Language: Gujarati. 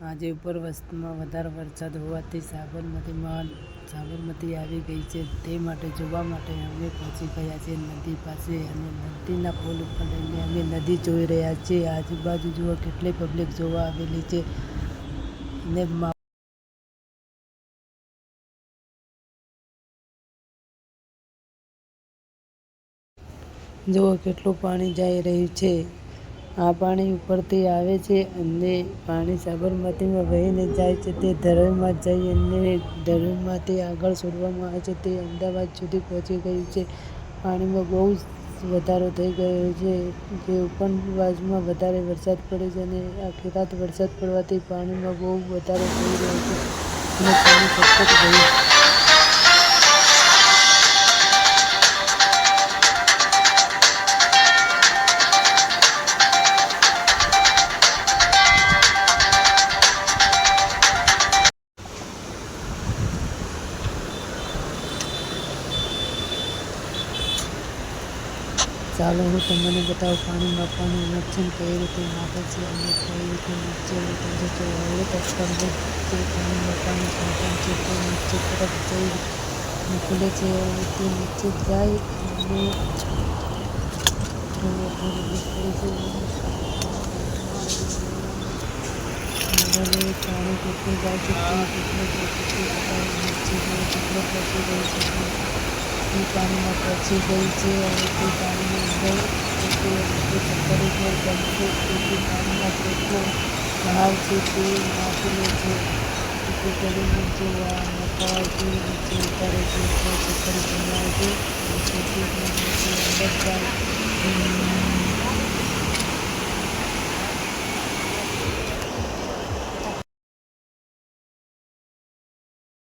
આજે ઉપર વસ્તુમાં વધારે વરસાદ હોવાથી સાબરમતીમાં સાબરમતી આવી ગઈ છે. તે માટે જોવા માટે અમે પહોંચી ગયા છીએ નદી પાસે અને નદીના પુલ ઉપર રહીને અમે નદી જોઈ રહ્યા છીએ. આજુબાજુ જુઓ કેટલી પબ્લિક જોવા આવેલી છે. અને જુઓ કેટલું પાણી જઈ રહ્યું છે. આ પાણી ઉપરથી આવે છે અને પાણી સાબરમતીમાં વહીને જાય છે. તે ધરોઈમાં જઈ અને ધરોઈમાંથી આગળ છોડવામાં આવે છે. તે અમદાવાદ સુધી પહોંચી ગયું છે. પાણીમાં બહુ જ વધારો થઈ ગયો છે જે ઉપરવાસમાં વધારે વરસાદ પડે છે અને આખી રાત વરસાદ પડવાથી પાણીમાં બહુ વધારો થઈ રહ્યો છે અને પાણી સતત વહી ચાલો હું તમને બતાવું પાણી માપવાનું મચ્છન કઈ રીતે માપે છે અને કઈ રીતે નીચે ઉતરે છે હવે તમને જે પાણી માપવાનું સાધન છે તે નીચે તરફ જઈ નીકળે છે અને તે નીચે જાય અને થોડું થોડું નીકળે છે હવે પાણી કેટલું જાય છે તે કેટલું જાય છે તે બતાવે નીચે જાય કેટલો પહોંચી ગઈ છે તે પાણીમાં પહોંચી ગઈ છે? અને તે પાણીની અંદર તે ચક્કર ઉપર તેથી પાણીમાં કેટલો બહાર છે તે નાખેલો છે? તેથી કરીને જે આ છે. નીચે ઉતારે છે. તો બનાવે છે નીચે અંદર જાય